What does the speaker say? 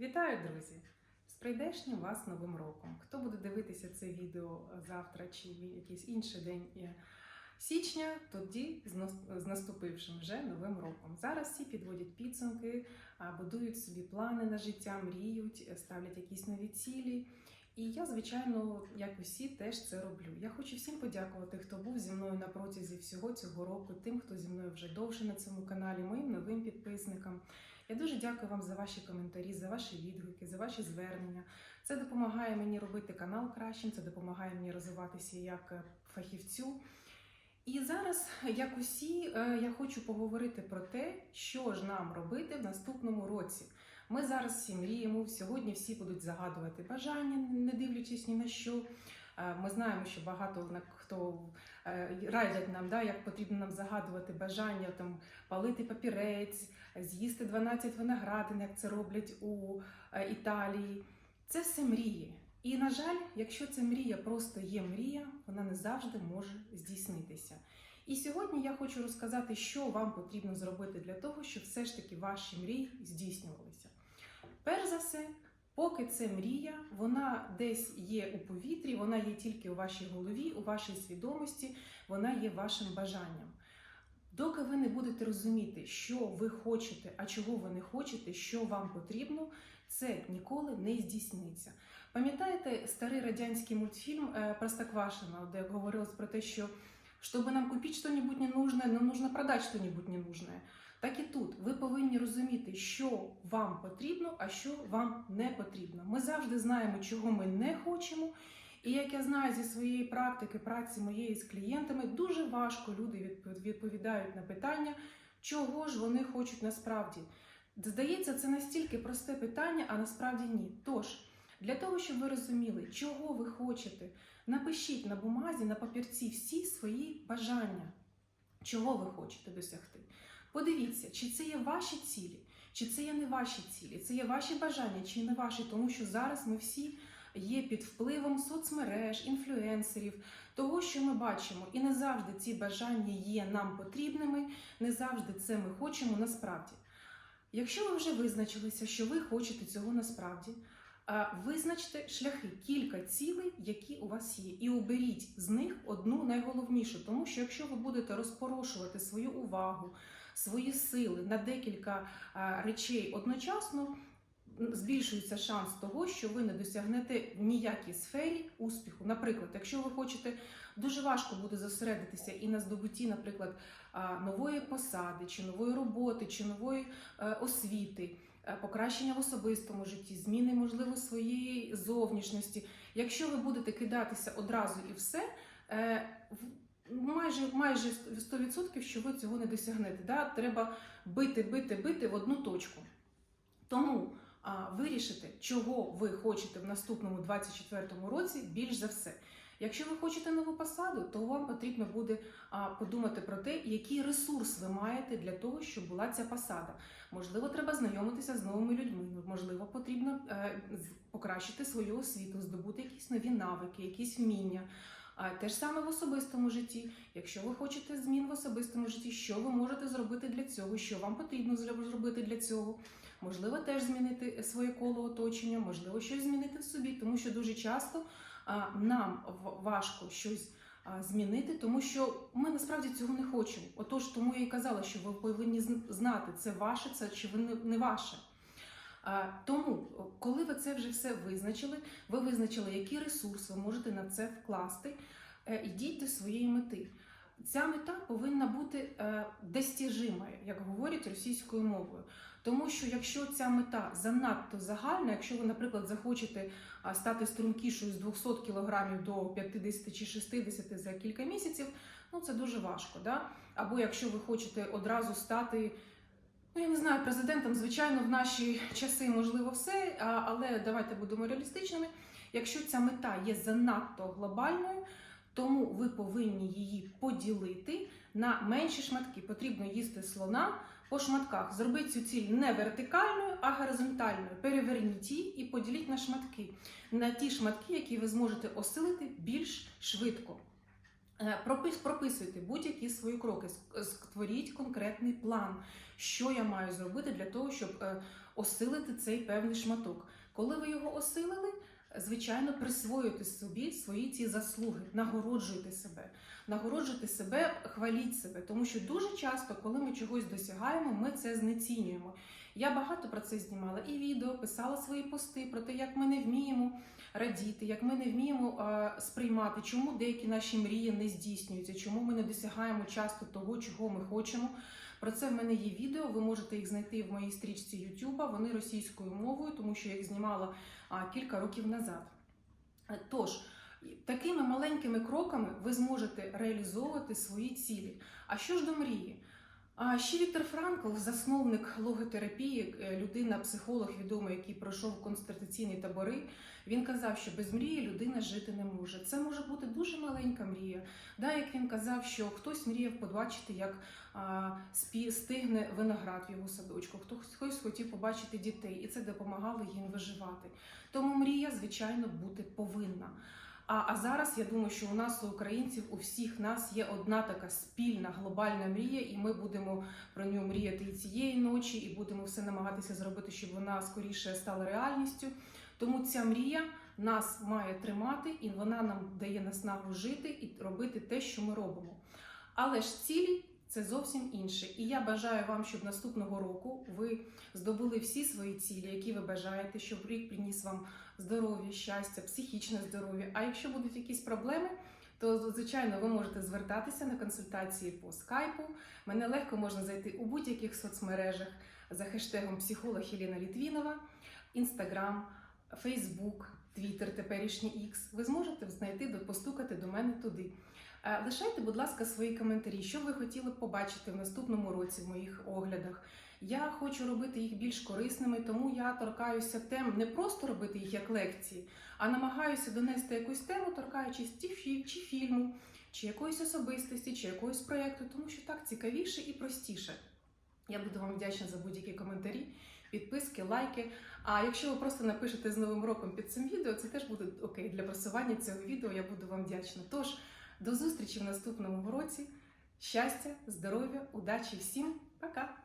Вітаю, друзі! З прийдешнім вас новим роком. Хто буде дивитися це відео завтра чи якийсь інший день січня, тоді з наступившим вже новим роком. Зараз всі підводять підсумки, будують собі плани на життя, мріють, ставлять якісь нові цілі. І я, звичайно, як усі, теж це роблю. Я хочу всім подякувати, хто був зі мною на протязі всього цього року, тим, хто зі мною вже довше на цьому каналі, моїм новим підписникам. Я дуже дякую вам за ваші коментарі, за ваші відгуки, за ваші звернення. Це допомагає мені робити канал кращим, це допомагає мені розвиватися як е, фахівцю. І зараз, як усі, е, я хочу поговорити про те, що ж нам робити в наступному році. Ми зараз всі мріємо. Сьогодні всі будуть загадувати бажання, не дивлячись ні на що. Е, Ми знаємо, що багато хто е, радять нам, да, як потрібно нам загадувати бажання, там палити папірець, з'їсти 12 виноградин, як це роблять у е, Італії. Це все мрії. І, на жаль, якщо ця мрія просто є мрія, вона не завжди може здійснитися. І сьогодні я хочу розказати, що вам потрібно зробити для того, щоб все ж таки ваші мрії здійснювалися. Перш за все, поки це мрія, вона десь є у повітрі, вона є тільки у вашій голові, у вашій свідомості, вона є вашим бажанням. Доки ви не будете розуміти, що ви хочете, а чого ви не хочете, що вам потрібно, це ніколи не здійсниться. Пам'ятаєте старий радянський мультфільм е, Простоквашино, де говорилось про те, що щоб нам купити що-нибудь ненужне, нам нужно продати що-нибудь ненужне. Так і тут ви повинні розуміти, що вам потрібно, а що вам не потрібно. Ми завжди знаємо, чого ми не хочемо. І як я знаю зі своєї практики праці моєї з клієнтами, дуже важко люди відпо- відповідають на питання, чого ж вони хочуть насправді. Здається, це настільки просте питання, а насправді ні. Тож, для того, щоб ви розуміли, чого ви хочете, напишіть на бумазі, на папірці всі свої бажання, чого ви хочете досягти. Подивіться, чи це є ваші цілі, чи це є не ваші цілі, це є ваші бажання, чи не ваші, тому що зараз ми всі є під впливом соцмереж, інфлюенсерів, того, що ми бачимо, і не завжди ці бажання є нам потрібними, не завжди це ми хочемо насправді. Якщо ви вже визначилися, що ви хочете цього насправді, визначте шляхи, кілька цілей, які у вас є, і оберіть з них одну найголовнішу, тому що якщо ви будете розпорошувати свою увагу, свої сили на декілька речей одночасно, збільшується шанс того, що ви не досягнете ніякій сфері успіху. Наприклад, якщо ви хочете, дуже важко буде зосередитися і на здобутті, наприклад, нової посади, чи нової роботи, чи нової е, освіти, е, покращення в особистому житті, зміни, можливо, своєї зовнішності. Якщо ви будете кидатися одразу і все, е, майже майже 100% що ви цього не досягнете. Да? Треба бити, бити, бити в одну точку. Тому а, вирішити, чого ви хочете в наступному 24-му році, більш за все. Якщо ви хочете нову посаду, то вам потрібно буде а, подумати про те, який ресурс ви маєте для того, щоб була ця посада. Можливо, треба знайомитися з новими людьми. Можливо, потрібно е, з- покращити свою освіту, здобути якісь нові навики, якісь вміння. А те ж саме в особистому житті. Якщо ви хочете змін в особистому житті, що ви можете зробити для цього, що вам потрібно зроб- зробити для цього. Можливо, теж змінити своє коло оточення, можливо, щось змінити в собі, тому що дуже часто нам важко щось змінити, тому що ми насправді цього не хочемо. Отож, тому я і казала, що ви повинні зн- знати, це ваше, це чи ви не ваше. Тому, коли ви це вже все визначили, ви визначили, який ресурс ви можете на це вкласти, е, йдіть до своєї мети. Ця мета повинна бути е, достіжимою, як говорять російською мовою. Тому що якщо ця мета занадто загальна, якщо ви, наприклад, захочете стати стрункішою з 200 кг до 50 чи 60 за кілька місяців, ну це дуже важко. Да? Або якщо ви хочете одразу стати, ну я не знаю, президентом, звичайно, в наші часи можливо все, але давайте будемо реалістичними. Якщо ця мета є занадто глобальною, тому ви повинні її поділити на менші шматки. Потрібно їсти слона по шматках. Зробіть цю ціль не вертикальною, а горизонтальною. Переверніть її і поділіть на шматки. На ті шматки, які ви зможете осилити більш швидко. Е, пропис- Прописуйте будь-які свої кроки, створіть конкретний план, що я маю зробити для того, щоб е, осилити цей певний шматок. Коли ви його осилили, звичайно, присвоюйте собі свої ці заслуги, нагороджуйте себе, нагороджуйте себе, хваліть себе, тому що дуже часто, коли ми чогось досягаємо, ми це знецінюємо. Я багато про це знімала і відео, писала свої пости про те, як ми не вміємо радіти, як ми не вміємо е, сприймати, чому деякі наші мрії не здійснюються, чому ми не досягаємо часто того, чого ми хочемо. Про це в мене є відео. Ви можете їх знайти в моїй стрічці YouTube. Вони російською мовою, тому що я їх знімала а, кілька років назад. Е, Тож, такими маленькими кроками ви зможете реалізовувати свої цілі. А що ж до мрії? А ще Віктор Франкл, засновник логотерапії, е, людина, психолог відомий, який пройшов концентратаційні табори. Він казав, що без мрії людина жити не може. Це може бути дуже маленька мрія. Да, як він казав, що хтось мріяв побачити, як а, спі, стигне виноград в його садочку, хтось, хтось хотів побачити дітей, і це допомагало їм виживати. Тому мрія, звичайно, бути повинна. А, а зараз я думаю, що у нас, у українців, у всіх нас є одна така спільна глобальна мрія, і ми будемо про нього мріяти і цієї ночі, і будемо все намагатися зробити, щоб вона скоріше стала реальністю. Тому ця мрія нас має тримати, і вона нам дає наснагу жити і робити те, що ми робимо. Але ж цілі це зовсім інше. І я бажаю вам, щоб наступного року ви здобули всі свої цілі, які ви бажаєте, щоб рік приніс вам здоров'я, щастя, психічне здоров'я. А якщо будуть якісь проблеми, то звичайно ви можете звертатися на консультації по скайпу. Мене легко можна знайти у будь-яких соцмережах за хештегом психолог Єліна Літвінова, Інстаграм, Фейсбук, Твіттер, теперішній X. Ви зможете знайти, постукати до мене туди. Е, Лишайте, будь ласка, свої коментарі, що ви хотіли побачити в наступному році в моїх оглядах. Я хочу робити їх більш корисними, тому я торкаюся тем не просто робити їх як лекції, а намагаюся донести якусь тему, торкаючись фі- чи фільму, чи якоїсь особистості, чи якогось проєкту, тому що так цікавіше і простіше. Я буду вам вдячна за будь-які коментарі, підписки, лайки. А якщо ви просто напишете з Новим роком під цим відео, це теж буде окей для просування цього відео. Я буду вам вдячна. Тож до зустрічі в наступному році. Щастя, здоров'я, удачі всім, пока!